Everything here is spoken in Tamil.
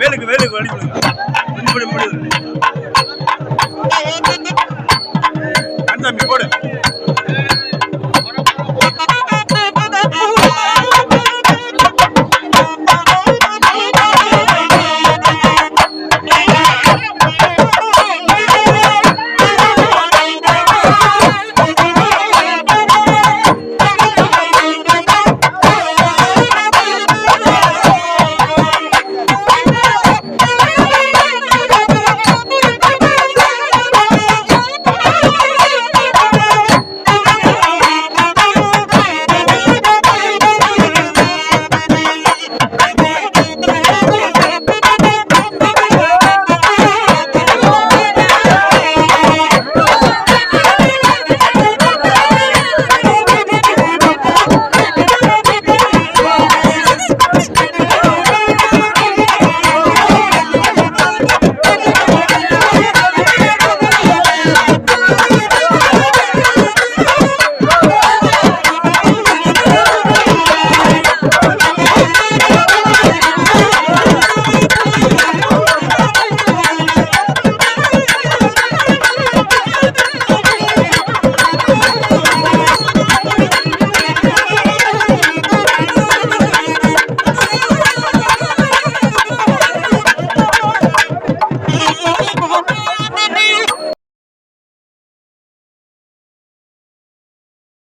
வேலுக்கு வேலுக்கு வழி முடியும்